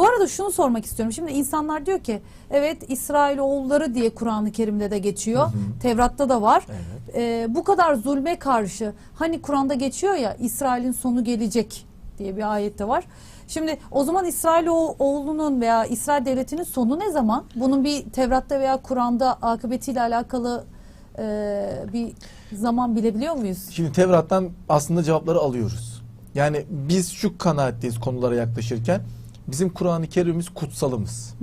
Bu arada şunu sormak istiyorum. Şimdi insanlar diyor ki evet İsrailoğulları diye Kur'an-ı Kerim'de de geçiyor. Tevrat'ta da var. Evet. Ee, bu kadar zulme karşı hani Kur'an'da geçiyor ya İsrail'in sonu gelecek diye bir ayette var. Şimdi o zaman İsrailoğlunun veya İsrail devletinin sonu ne zaman? Bunun bir Tevrat'ta veya Kur'an'da akıbetiyle alakalı e, bir zaman bilebiliyor muyuz? Şimdi Tevrat'tan aslında cevapları alıyoruz. Yani biz şu kanaatteyiz konulara yaklaşırken. Bizim Kur'an-ı Kerim'imiz kutsalımız.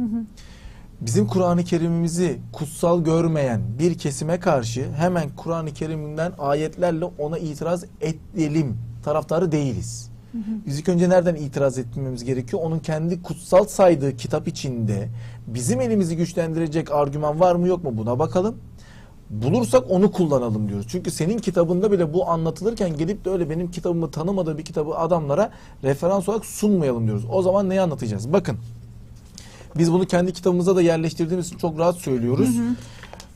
Bizim Kur'an-ı Kerim'imizi kutsal görmeyen bir kesime karşı hemen Kur'an-ı Kerim'inden ayetlerle ona itiraz edelim taraftarı değiliz. Biz ilk önce nereden itiraz etmemiz gerekiyor? Onun kendi kutsal saydığı kitap içinde bizim elimizi güçlendirecek argüman var mı yok mu buna bakalım. Bulursak onu kullanalım diyoruz. Çünkü senin kitabında bile bu anlatılırken gelip de öyle benim kitabımı tanımadığı bir kitabı adamlara referans olarak sunmayalım diyoruz. O zaman neyi anlatacağız? Bakın biz bunu kendi kitabımıza da yerleştirdiğimiz için çok rahat söylüyoruz.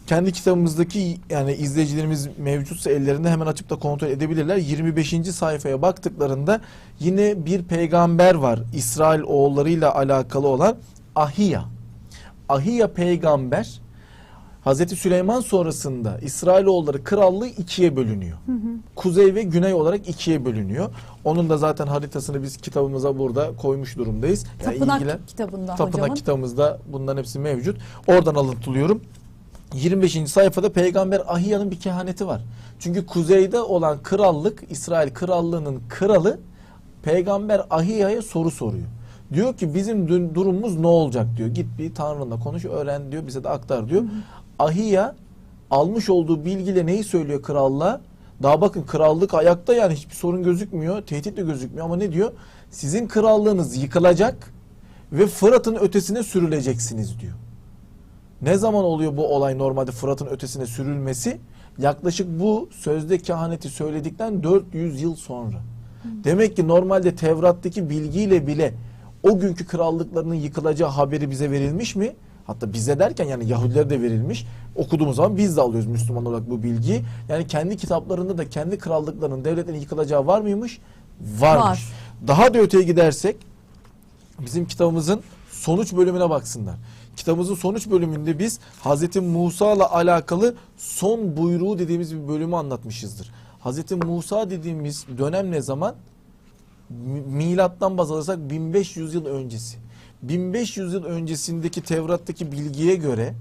Kendi kitabımızdaki yani izleyicilerimiz mevcutsa ellerinde hemen açıp da kontrol edebilirler. 25. sayfaya baktıklarında yine bir peygamber var. İsrail oğullarıyla alakalı olan Ahiya. Ahiya peygamber Hazreti Süleyman sonrasında İsrailoğulları krallığı ikiye bölünüyor. Kuzey ve güney olarak ikiye bölünüyor. Onun da zaten haritasını biz kitabımıza burada koymuş durumdayız. Yani Tapınak ilgilen- kitabında Tapınak hocamın. kitabımızda bunların hepsi mevcut. Oradan alıntılıyorum. 25. sayfada peygamber Ahiya'nın bir kehaneti var. Çünkü kuzeyde olan krallık İsrail krallığının kralı peygamber Ahiya'ya soru soruyor. Diyor ki bizim durumumuz ne olacak diyor. Git bir Tanrı'nla konuş öğren diyor bize de aktar diyor. Ahiya almış olduğu bilgiyle neyi söylüyor krallığa? Daha bakın krallık ayakta yani hiçbir sorun gözükmüyor. Tehdit de gözükmüyor ama ne diyor? Sizin krallığınız yıkılacak ve Fırat'ın ötesine sürüleceksiniz diyor. Ne zaman oluyor bu olay normalde Fırat'ın ötesine sürülmesi? Yaklaşık bu sözde kehaneti söyledikten 400 yıl sonra. Demek ki normalde Tevrat'taki bilgiyle bile o günkü krallıklarının yıkılacağı haberi bize verilmiş mi? Hatta bize derken yani Yahudilere de verilmiş. Okuduğumuz zaman biz de alıyoruz Müslüman olarak bu bilgiyi. Yani kendi kitaplarında da kendi krallıklarının, devletlerin yıkılacağı var mıymış? Varmış. Var. Daha da öteye gidersek bizim kitabımızın sonuç bölümüne baksınlar. Kitabımızın sonuç bölümünde biz Hz. Musa'la alakalı son buyruğu dediğimiz bir bölümü anlatmışızdır. Hz. Musa dediğimiz dönem ne zaman? Mi- Milattan baz alırsak 1500 yıl öncesi. 1500 yıl öncesindeki Tevrat'taki bilgiye göre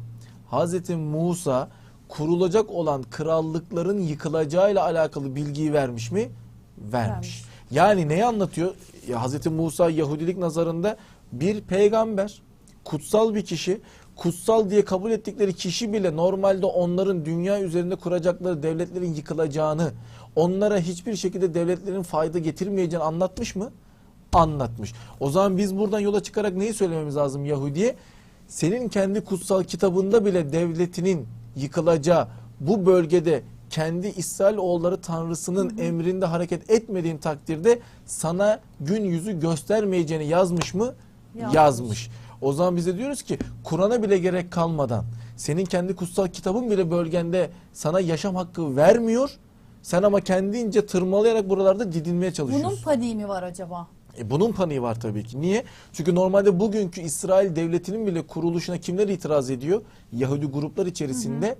Hz. Musa kurulacak olan krallıkların yıkılacağıyla alakalı bilgiyi vermiş mi? Vermiş. Vermiş. Yani neyi anlatıyor? Ya Hz. Musa Yahudilik nazarında bir peygamber, kutsal bir kişi, kutsal diye kabul ettikleri kişi bile normalde onların dünya üzerinde kuracakları devletlerin yıkılacağını, onlara hiçbir şekilde devletlerin fayda getirmeyeceğini anlatmış mı? Anlatmış. O zaman biz buradan yola çıkarak neyi söylememiz lazım Yahudi'ye? Senin kendi kutsal kitabında bile devletinin yıkılacağı bu bölgede kendi İsrailoğulları Tanrısının emrinde hareket etmediğin takdirde sana gün yüzü göstermeyeceğini yazmış mı? Yazmış. Yazmış. O zaman bize diyoruz ki Kur'an'a bile gerek kalmadan senin kendi kutsal kitabın bile bölgende sana yaşam hakkı vermiyor. Sen ama kendince tırmalayarak buralarda didinmeye çalışıyorsun. Bunun paniği mi var acaba? E bunun paniği var tabii ki. Niye? Çünkü normalde bugünkü İsrail devletinin bile kuruluşuna kimler itiraz ediyor? Yahudi gruplar içerisinde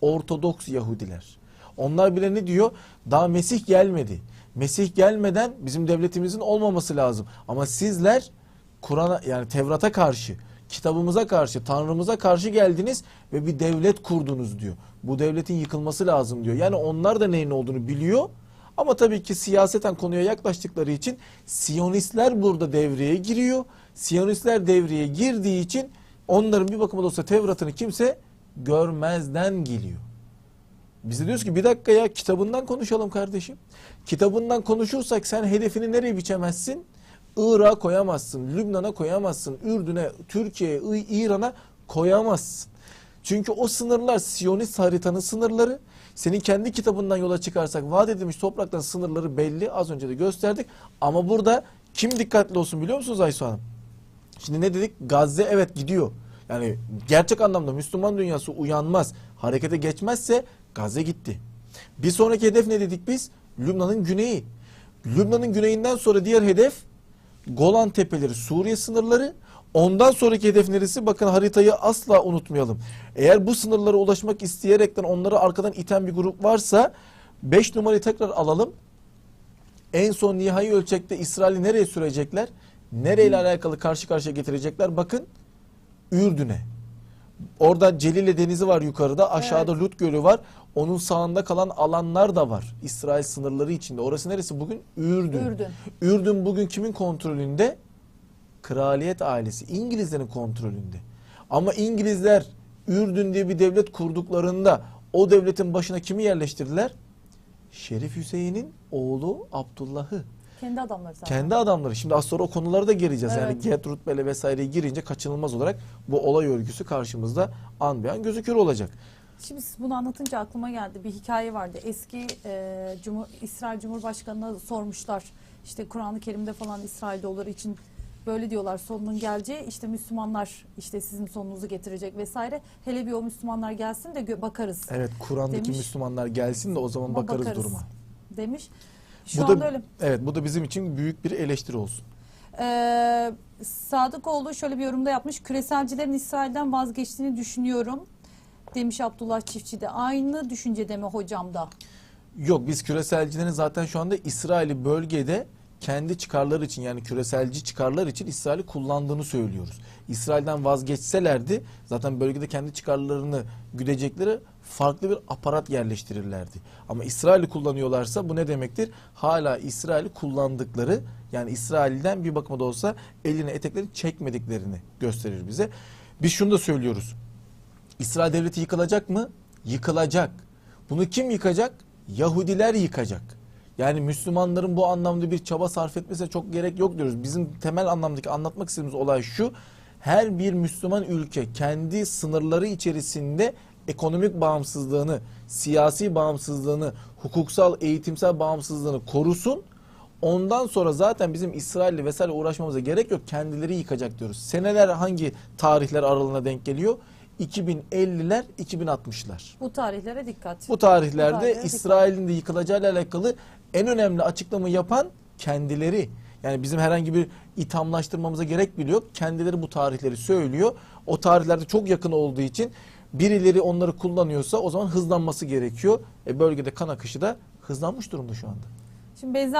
Ortodoks Yahudiler. Onlar bile ne diyor? Daha Mesih gelmedi. Mesih gelmeden bizim devletimizin olmaması lazım. Ama sizler Kur'an'a yani Tevrat'a karşı, kitabımıza karşı, Tanrımıza karşı geldiniz ve bir devlet kurdunuz diyor. Bu devletin yıkılması lazım diyor. Yani onlar da neyin olduğunu biliyor. Ama tabii ki siyaseten konuya yaklaştıkları için Siyonistler burada devreye giriyor. Siyonistler devreye girdiği için onların bir bakıma da olsa Tevrat'ını kimse görmezden geliyor. Biz de diyoruz ki bir dakika ya kitabından konuşalım kardeşim. Kitabından konuşursak sen hedefini nereye biçemezsin? Irak'a koyamazsın, Lübnan'a koyamazsın, Ürdün'e, Türkiye'ye, İran'a koyamazsın. Çünkü o sınırlar Siyonist haritanın sınırları. Senin kendi kitabından yola çıkarsak vaat edilmiş toprakların sınırları belli. Az önce de gösterdik. Ama burada kim dikkatli olsun biliyor musunuz Aysu Hanım? Şimdi ne dedik? Gazze evet gidiyor. Yani gerçek anlamda Müslüman dünyası uyanmaz, harekete geçmezse Gazze gitti. Bir sonraki hedef ne dedik biz? Lübnan'ın güneyi. Lübnan'ın güneyinden sonra diğer hedef Golan Tepeleri, Suriye sınırları. Ondan sonraki hedef neresi? Bakın haritayı asla unutmayalım. Eğer bu sınırlara ulaşmak isteyerekten onları arkadan iten bir grup varsa 5 numarayı tekrar alalım. En son nihai ölçekte İsrail'i nereye sürecekler? Nereyle alakalı karşı karşıya getirecekler? Bakın Ürdün'e. Orada Celile Denizi var yukarıda. Aşağıda Lut Gölü var. Onun sağında kalan alanlar da var. İsrail sınırları içinde. Orası neresi bugün? Ürdün. Ürdün. Ürdün bugün kimin kontrolünde? Kraliyet ailesi. İngilizlerin kontrolünde. Ama İngilizler Ürdün diye bir devlet kurduklarında o devletin başına kimi yerleştirdiler? Şerif Hüseyin'in oğlu Abdullah'ı. Kendi adamları zaten. Kendi adamları. Şimdi az sonra o konulara da gireceğiz. Yani Evet. get rütbele vesaireye girince kaçınılmaz olarak bu olay örgüsü karşımızda an beyan gözükür olacak. Şimdi siz bunu anlatınca aklıma geldi. Bir hikaye vardı. Eski e, Cumhur, İsrail Cumhurbaşkanı'na sormuşlar. İşte Kur'an-ı Kerim'de falan İsrail doları için böyle diyorlar sonunun geleceği işte Müslümanlar işte sizin sonunuzu getirecek vesaire. Hele bir o Müslümanlar gelsin de bakarız Evet Kur'an'daki Demiş. Müslümanlar gelsin de o zaman Ama bakarız, bakarız. duruma. demiş. Şu bu anda da öyle. evet bu da bizim için büyük bir eleştiri olsun. Ee, Sadıkoğlu şöyle bir yorumda yapmış. Küreselcilerin İsrail'den vazgeçtiğini düşünüyorum. Demiş Abdullah Çiftçi de. Aynı düşüncede mi hocam da? Yok biz küreselcilerin zaten şu anda İsrail'i bölgede kendi çıkarları için yani küreselci çıkarlar için İsrail'i kullandığını söylüyoruz. İsrail'den vazgeçselerdi zaten bölgede kendi çıkarlarını güdecekleri farklı bir aparat yerleştirirlerdi. Ama İsrail'i kullanıyorlarsa bu ne demektir? Hala İsrail'i kullandıkları yani İsrail'den bir bakıma da olsa eline etekleri çekmediklerini gösterir bize. Biz şunu da söylüyoruz. İsrail devleti yıkılacak mı? Yıkılacak. Bunu kim yıkacak? Yahudiler yıkacak. Yani Müslümanların bu anlamda bir çaba sarf etmesine çok gerek yok diyoruz. Bizim temel anlamdaki anlatmak istediğimiz olay şu. Her bir Müslüman ülke kendi sınırları içerisinde ekonomik bağımsızlığını, siyasi bağımsızlığını, hukuksal, eğitimsel bağımsızlığını korusun. Ondan sonra zaten bizim İsrail'le vesaire uğraşmamıza gerek yok. Kendileri yıkacak diyoruz. Seneler hangi tarihler aralığına denk geliyor? 2050'ler, 2060'lar. Bu tarihlere dikkat. Bu tarihlerde İsrail'in de yıkılacağıyla alakalı en önemli açıklama yapan kendileri. Yani bizim herhangi bir ithamlaştırmamıza gerek bile yok. Kendileri bu tarihleri söylüyor. O tarihlerde çok yakın olduğu için birileri onları kullanıyorsa o zaman hızlanması gerekiyor. E bölgede kan akışı da hızlanmış durumda şu anda. Şimdi benzer